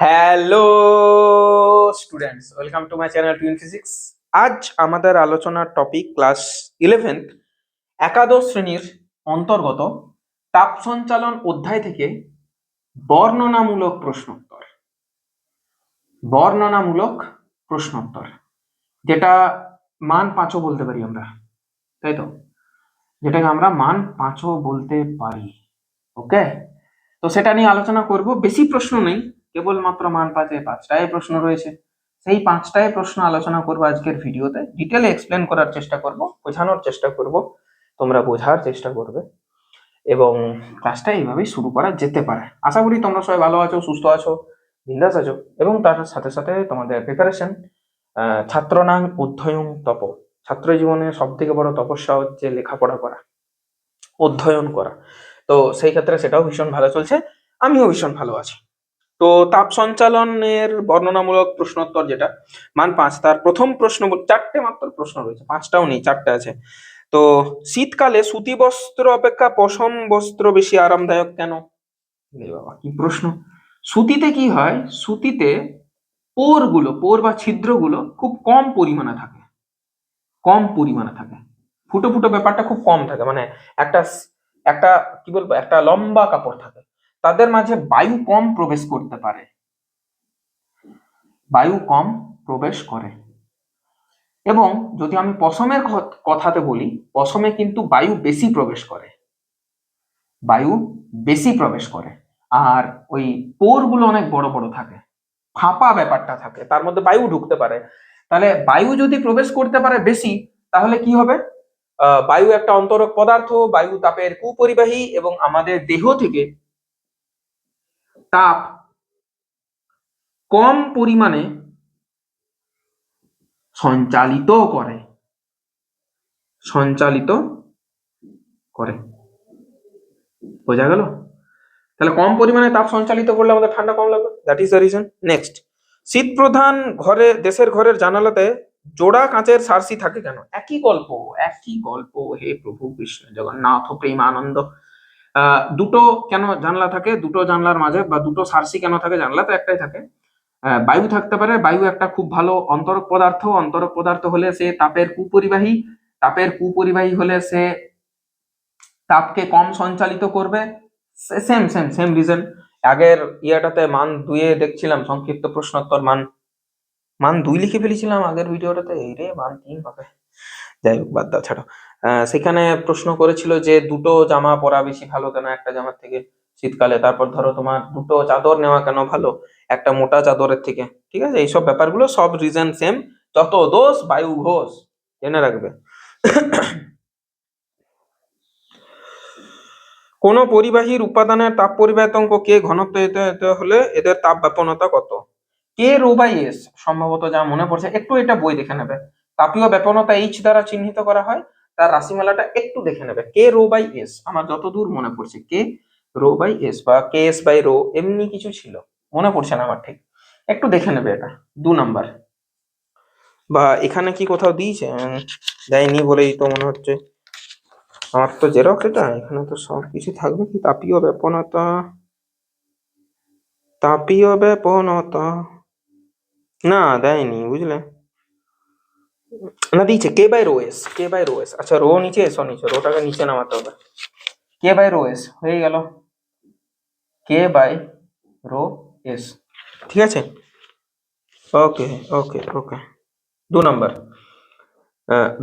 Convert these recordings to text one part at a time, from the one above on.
Hello students welcome to my channel twin physics আজ আমাদের আলোচনার টপিক ক্লাস ইলেভেন্থ একাদশ শ্রেণির অন্তর্গত তাপ সঞ্চালন অধ্যায় থেকে বর্ণনামূলক প্রশ্নোত্তর। বর্ণনামূলক প্রশ্নোত্তর যেটা মান পাঁচও বলতে পারি আমরা তাই তো? যেটাকে আমরা মান পাঁচও বলতে পারি ওকে তো সেটা নিয়ে আলোচনা করব বেশি প্রশ্ন নেই কেবলমাত্র মান পাঁচে পাঁচটায় প্রশ্ন রয়েছে। সেই পাঁচটায় প্রশ্ন আলোচনা করব আজকের ভিডিওতে। ডিটেলে এক্সপ্লেন করার চেষ্টা করব, বোঝানোর চেষ্টা করব। তোমরা বোঝার চেষ্টা করবে। এবং ক্লাসটা এইভাবেই শুরু করা যেতে পারে। আশা করি তোমরা সবাই ভালো আছো, সুস্থ আছো, বিন্দাস আছো। এবং তার সাথে সাথে তোমাদের প্রিপারেশন ছাত্রনাং অধ্যয়ন তপ। ছাত্র জীবনে সব থেকে বড় তপস্যা হচ্ছে লেখাপড়া করা, অধ্যয়ন করা। তো সেই ক্ষেত্রে সেটাও ভীষণ ভালো চলছে। আমিও ভীষণ ভালো আছি। তো তাপ সঞ্চালনের বর্ণনামূলক প্রশ্নোত্তর যেটা, মান পাঁচ। তার প্রথম প্রশ্ন চারটে মাত্র প্রশ্ন রয়েছে, পাঁচটাও নেই, চারটে আছে। তো শীতকালে সুতি বস্ত্র অপেক্ষা পশম বস্ত্র বেশি আরামদায়ক কেন? বাবা, কি প্রশ্ন। সুতিতে কি হয়? সুতিতে পোরগুলো পোর বা ছিদ্রগুলো খুব কম পরিমাণে থাকে। কম পরিমাণে থাকে। ফুটো ফুটো ব্যাপারটা খুব কম থাকে। মানে একটা একটা, কি বলব, একটা লম্বা কাপড় থাকে। তাদের মাঝে বায়ু কম প্রবেশ করতে পারে। বায়ু কম প্রবেশ করে। এবং যদি আমি পশমের কথাতে বলি, পশমে কিন্তু বায়ু বেশি প্রবেশ করে। বায়ু বেশি প্রবেশ করে। আর ওই পোরগুলো অনেক বড় বড় থাকে। ফাঁপা ব্যাপারটা থাকে। তার মধ্যে বায়ু ঢুকতে পারে। তাহলে বায়ু যদি প্রবেশ করতে পারে বেশি, তাহলে কি হবে? বায়ু একটা অন্তরক পদার্থ। বায়ু তাপের কুপরিবাহী এবং আমাদের দেহ থেকে তাপ কম পরিমাণে সঞ্চালিত করে। সঞ্চালিত করে। বোঝা গেল? তাহলে কম পরিমাণে তাপ সঞ্চালিত করলে আমাদের ঠান্ডা কম লাগবে? That is the reason next শীত প্রধান ঘরে, দেশের ঘরের জানালাতে জোড়া কাঁচের সারসি থাকে কেন? একই গল্প একই গল্প। হে প্রভু কৃষ্ণ জগন্নাথ প্রেম আনন্দ দুটো কেন জানলা থাকে? দুটো জানলার মাঝে বা দুটো সার্সি কেন থাকে? জানলা তো একটাই থাকে। বায়ু থাকতে পারে। বায়ু একটা খুব ভালো অন্তরক পদার্থ। অন্তরক পদার্থ হলে সে তাপের কুপরিবাহী। তাপের কুপরিবাহী হলে সে তাপকে কম সঞ্চালিত করবে। সেম সেম সেম রিজন আগের ইয়াটাতে মান দুয়ে দেখছিলাম, সংক্ষিপ্ত প্রশ্নোত্তর মান। মান দুই লিখে ফেলেছিলাম আগের ভিডিওটাতে। এই রে, মান তিন পাবে যাই হোক, বাদ দাও, ছাড়ো। সেখানে প্রশ্ন করেছিল যে দুটো জামা পরা বেশি ভালো কেন? একটা জামার থেকে শীতকালে, তারপর ধরো তোমার দুটো চাদর নেওয়া কেন ভালো? একটা মোটা চাদরের থেকে। ঠিক আছে? এইসব ব্যাপারগুলো সব রিজন সেম যত দোষ বায়ু ঘোষ। জেনে রাখবে। কোন পরিবাহীর উপাদানের তাপ পরিবাহিতাঙ্ক কে ঘনত্ব হলে এদের তাপ ব্যাপনতা কত? K rho by S? সম্ভবত যা মনে পড়ছে, একটু এটা বই দেখে নেবে। তাপীয় ব্যাপনতা এইচ দ্বারা চিহ্নিত করা হয়। তার রাশিমালাটা একটু দেখে নেবে। K rho by S? আমার যতদূর মনে পড়ছে, কে রো বাই এস বা কে এস বাই রো, এমনি কিছু ছিল। মনে পড়ছে না আমার ঠিক। একটু দেখে নেবে এটা। দু নাম্বার। বা এখানে কি কোথাও দিয়েছে? দেয়নি বলেই তো মনে হচ্ছে। আমার তো জেরক্স এটা, এখানে তো সব কিছু থাকবে কি? তাপীয় ব্যাপনতা তাপীয় ব্যাপনতা। না, দেয়নি, বুঝলে? না, দিয়েছে। K by rho S K by rho S আচ্ছা রো নিচে এসো নিচে, রোটাকে নিচে নামাতে হবে। কে বাই রো এস হয়ে গেল। কে বাই রো এস ঠিক আছে? ওকে ওকে ওকে দু নম্বর।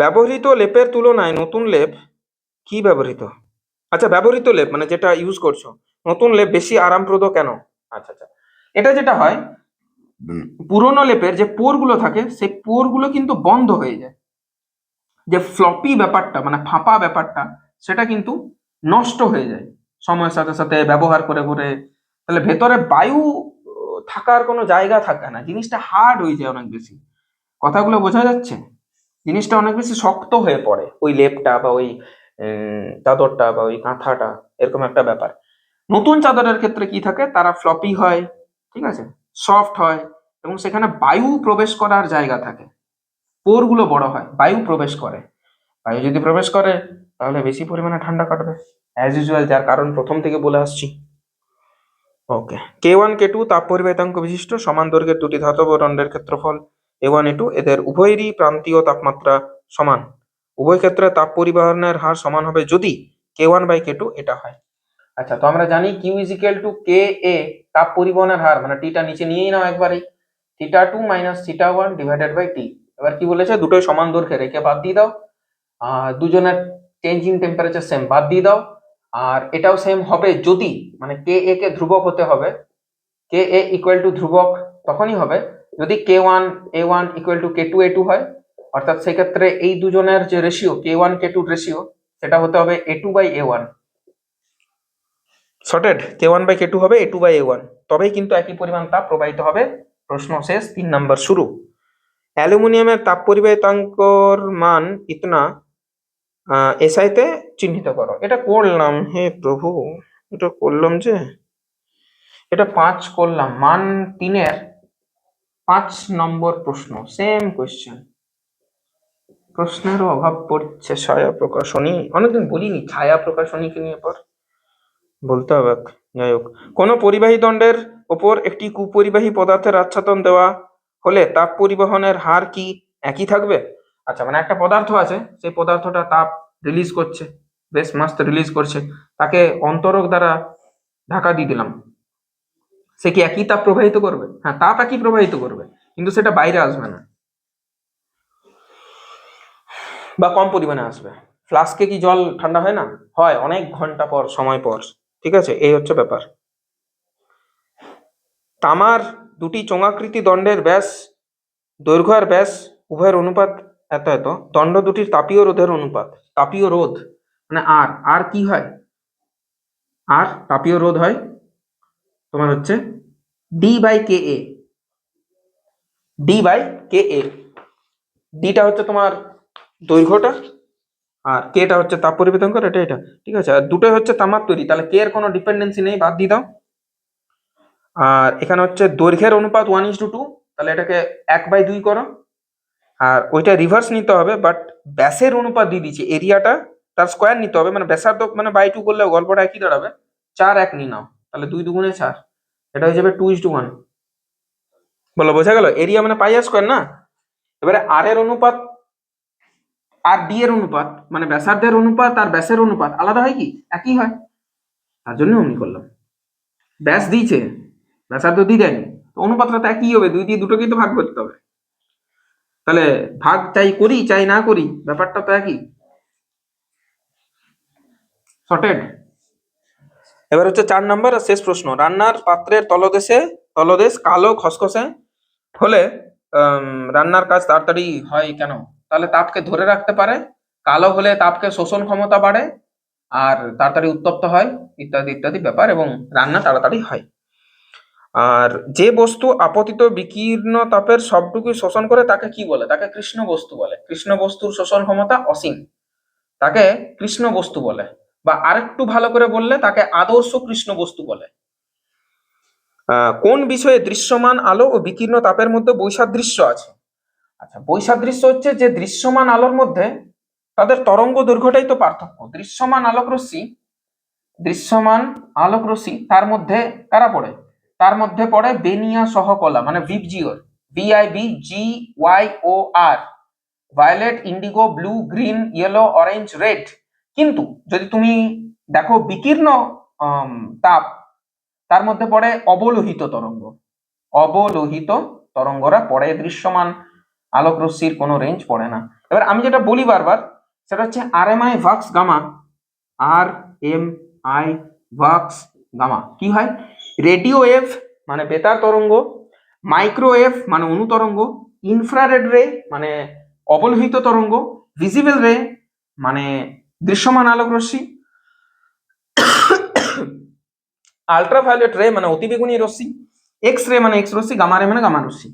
ব্যবহৃত লেপের তুলনায় নতুন লেপ কি ব্যবহৃত? আচ্ছা ব্যবহৃত লেপ মানে যেটা ইউজ করছ, নতুন লেপ বেশি আরামপ্রদ কেন? আচ্ছা আচ্ছা। এটা যেটা হয় পুরোনো লেপের যে পোরগুলো থাকে, সেই পোরগুলো কিন্তু বন্ধ হয়ে যায়। যে ফ্লপি ব্যাপারটা মানে ফাঁপা ব্যাপারটা, সেটা কিন্তু নষ্ট হয়ে যায় সময়ের সাথে সাথে, ব্যবহার করে করে। তাহলে ভেতরে বায়ু থাকার কোনো জায়গা থাকে না। জিনিসটা হার্ড হয়ে যায় অনেক বেশি। কথাগুলো বোঝা যাচ্ছে? জিনিসটা অনেক বেশি শক্ত হয়ে পড়ে, ওই লেপটা বা ওই চাদরটা বা ওই কাঁথাটা, এরকম একটা ব্যাপার। নতুন চাদরের ক্ষেত্রে কি থাকে? তারা ফ্লপি হয়, ঠিক আছে? সফট হয় এবং সেখানে বায়ু প্রবেশ করার জায়গা থাকে। পোরগুলো বড় হয়, বায়ু প্রবেশ করে। বায়ু যদি প্রবেশ করে, তাহলে বেশি পরিমাণে ঠান্ডা কাটবে। অ্যাজ ইউজুয়াল যার কারণ প্রথম থেকে বলে আসছি। ওকে কে ওয়ান কে টু তাপ পরিবাহিতাঙ্ক বিশিষ্ট, সমান দৈর্ঘ্যের দুটি ধাতব দণ্ডের ক্ষেত্রফল এ ওয়ান এ টু এদের উভয়েরই প্রান্তীয় তাপমাত্রা সমান। উভয় ক্ষেত্রে তাপ পরিবহনের হার সমান হবে যদি K one by K two এটা হয়। আচ্ছা তো আমরা জানি Q is equal to K A তাপ পরিবহনের হার মানে টিটা নিচে নিয়েই নাও একবারেই। Theta two minus theta one divided by T এবার কি বলেছে? দুটোই সমান দৈর্ঘ্যে রেখে বাদ দিয়ে দাও। আর দুজনের চেঞ্জ টেম্পারেচার সেম বাদ দিয়ে দাও। আর এটাও সেম হবে যদি মানে কে এ কে ধ্রুবক হতে হবে। কে এ ইকুয়াল টু ধ্রুবক তখনই হবে। যদি K one A one equal to K two A two হয়, অর্থাৎ সেক্ষেত্রে এই দুজনের যে ratio K one K two ratio সেটা হতে হবে A two by A one sorted K one by K two হবে A two by A one তবেই কিন্তু একই পরিমাণ তাপ প্রবাহিত হবে। প্রশ্ন শেষ, তিন নম্বর শুরু। অ্যালুমিনিয়ামের তাপ পরিবাহিতাঙ্কর মান ইতনা এসআইতে চিহ্নিত করো। এটা করলাম, হে প্রভু, এটা করলাম যে, এটা পাঁচ করলাম। মান তিনের পাঁচ নম্বর প্রশ্ন সেম কোয়েশ্চেন প্রশ্নেরও অভাব পড়ছে, ছায়া প্রকাশনী। অনেকদিন বলিনি, ছায়া প্রকাশনীকে নিয়ে পর বলতে হবে। যাই হোক কোনো পরিবাহী দণ্ডের ওপর একটি কুপরিবাহী পদার্থের আচ্ছাদন দেওয়া হলে তাপ পরিবহনের হার কি একই থাকবে? আচ্ছা মানে একটা পদার্থ আছে, সেই পদার্থটা তাপ রিলিজ করছে, বেশ মাস্ত রিলিজ করছে, তাকে অন্তরক দ্বারা ঢাকা দিয়ে দিলাম। সে কি একই তাপ প্রবাহিত করবে? হ্যাঁ তাপ একই প্রবাহিত করবে, কিন্তু সেটা বাইরে আসবে না। বা কম পরিমাণে আসবে। ফ্লাস্কে কি জল ঠান্ডা হয় না? হয়, অনেক ঘণ্টা পর, সময় পর। ঠিক আছে? এই হচ্ছে ব্যাপার। তামার দুটি চোঙাকৃতি দণ্ডের ব্যাস, দৈর্ঘ্য আর ব্যাস, উভয়ের অনুপাত এত এত। দণ্ড দুটির তাপীয় রোধের অনুপাত, তাপীয় রোধ মানে আর আর কি হয়? আর তাপীয় রোধ হয় তোমার হচ্ছে D by K A D by K A ডিটা হচ্ছে তোমার দৈর্ঘ্যটা আর কেটা হচ্ছে তাপ পরিবেতন করে? এটা এটা। ঠিক আছে? আর দুটোই হচ্ছে তামার তৈরি। তাহলে কে এর কোনো ডিপেন্ডেন্সি নেই? বাদ দিয়ে দাও। আর এখানে হচ্ছে দৈর্ঘ্যের অনুপাত ওয়ান ইস টু টু তাহলে এটাকে এক বাই দুই করো। আর ওইটা রিভার্স নিতে হবে বাট ব্যাসের অনুপাত দিয়ে দিচ্ছে। এরিয়াটা তার স্কোয়ার নিতে হবে। মানে ব্যাসার ব্যাসার্ধ মানে বাই টু করলে গল্পটা একই দাঁড়াবে। চার এক নিয়ে নাও। তাহলে দুই দুগুণে চার। এটা হয়ে যাবে টু ইস টু ওয়ান বলো, বোঝা গেল? এরিয়া মানে পাই আর স্কোয়ার না? এবারে আর এর অনুপাত আর ডি এর অনুপাত মানে ব্যাসার্ধের অনুপাত আর ব্যাসের অনুপাত আলাদা হয় কি? একই হয়। তার জন্য অমনি করলাম। ব্যাস দিয়েছে। ব্যাসার্ধ দিয়ে দেয়নি। তো অনুপাতটা তো একই হবে, দুই দিয়ে দুটোকেই তো ভাগ করতে হবে। তাহলে ভাগ চাই করি, চাই না করি, ব্যাপারটা তো একই। সর্টেড এবার হচ্ছে চার নাম্বার আর শেষ প্রশ্ন। রান্নার পাত্রের তলদেশে, তলদেশ কালো খসখসে, হলে রান্নার কাজ তাড়াতাড়ি হয় কেন? তাহলে তাপকে ধরে রাখতে পারে। কালো হলে তাপকে শোষণ ক্ষমতা বাড়ে, আর তাড়াতাড়ি উত্তপ্ত হয়, ইত্যাদি ইত্যাদি ব্যাপার এবং রান্না তাড়াতাড়ি হয়। আর যে বস্তু আপতিত বিকীর্ণ তাপের সবটুকু শোষণ করে তাকে কি বলে? তাকে কৃষ্ণ বস্তু বলে। কৃষ্ণ বস্তুর শোষণ ক্ষমতা অসীম। তাকে কৃষ্ণ বস্তু বলে। বা আরেকটু ভালো করে বললে তাকে আদর্শ কৃষ্ণ বস্তু বলে। কোন বিষয়ে দৃশ্যমান আলো ও বিকীর্ণ তাপের মধ্যে বৈসাদৃশ্য আছে? আচ্ছা বৈসাদৃশ্য হচ্ছে যে দৃশ্যমান আলোর মধ্যে তাদের তরঙ্গ দৈর্ঘ্যটাই তো পার্থক্য। দৃশ্যমান আলোক রশ্মি, দৃশ্যমান আলোক রশ্মি, তার মধ্যে কারা পড়ে? তার মধ্যে পড়ে বেনিয়া সহকলা মানে VIBGYOR V I B G Y O R violet indigo blue green yellow orange red কিন্তু যদি তুমি দেখো বিকীর্ণ তাপ, তার মধ্যে পড়ে অবলোহিত তরঙ্গ। অবলোহিত তরঙ্গরা পড়ে দৃশ্যমান। আলোক রশ্মির কোনো রেঞ্জ পড়ে না। এবার আমি যেটা বলি বারবার, সেটা হচ্ছে R M I V X gamma R M I V X gamma. কি হয়? রেডিও ওয়েভ মানে বেতার তরঙ্গ মাইক্রোওয়েভ মানে অনুতরঙ্গ ইনফ্রারেড রে মানে অবলোহিত তরঙ্গ, ভিজিবল রে মানে দৃশ্যমান আলোক রশ্মি আলট্রাভায়োলেট রে মানে অতিবেগুনি রশ্মি এক্স রে মানে এক্স রশ্মি, গামা রে মানে গামা রশ্মি।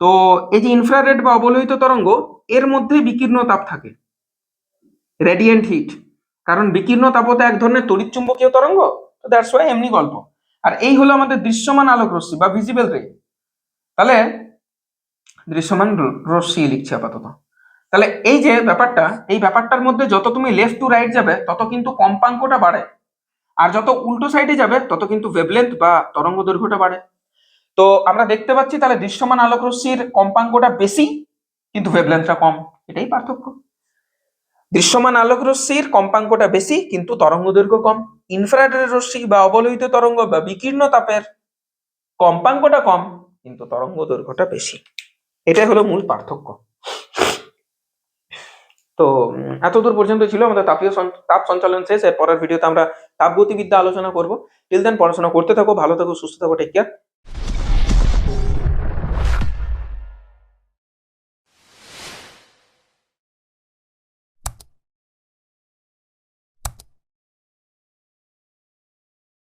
তো এই যে ইনফ্রারেড বা অবলোহিত তরঙ্গ, এর মধ্যে বিকীর্ণ তাপ থাকে। রেডিয়েন্ট হিট কারণ বিকীর্ণ তাপতে এক ধরনের তড়িৎ চুম্বকীয় তরঙ্গ, তো দ্যাটস ওয়াই এমনি গল্প। আর এই হলো আমাদের দৃশ্যমান আলোক রশ্মি বা ভিজিবল রে তাহলে দৃশ্যমান রশ্মি লিখছি আপাতত। তাহলে এই যে ব্যাপারটা, এই ব্যাপারটার মধ্যে যত তুমি লেফট টু রাইট যাবে, তত কিন্তু কম্পাঙ্কটা বাড়ে। আর যত উল্টো সাইডে যাবে, তত কিন্তু ওয়েভলেন্থ বা তরঙ্গ দৈর্ঘ্যটা বাড়ে। তো আমরা দেখতে পাচ্ছি তাহলে দৃশ্যমান আলোক রশ্মির কম্পাঙ্কটা বেশি, কিন্তু ওয়েভলেন্থটা কম। এটাই পার্থক্য। দৃশ্যমান আলোক রশ্মির কম্পাঙ্কটা বেশি, কিন্তু তরঙ্গ দৈর্ঘ্য কম। ইনফ্রারেড রশ্মি বা অবলোহিত তরঙ্গ বা বিকীর্ণ তাপের কম্পাঙ্কটা কম, কিন্তু তরঙ্গ দৈর্ঘ্যটা বেশি। এটাই হলো মূল পার্থক্য। তো এতদূর পর্যন্ত ছিল আমাদের তাপীয় তাপ সঞ্চালন শেষ। এর পরের ভিডিওতে আমরা তাপগতিবিদ্যা আলোচনা করব। টিল দেন পড়াশোনা করতে থাকো, ভালো থাকো, সুস্থ থাকো টেক কেয়ার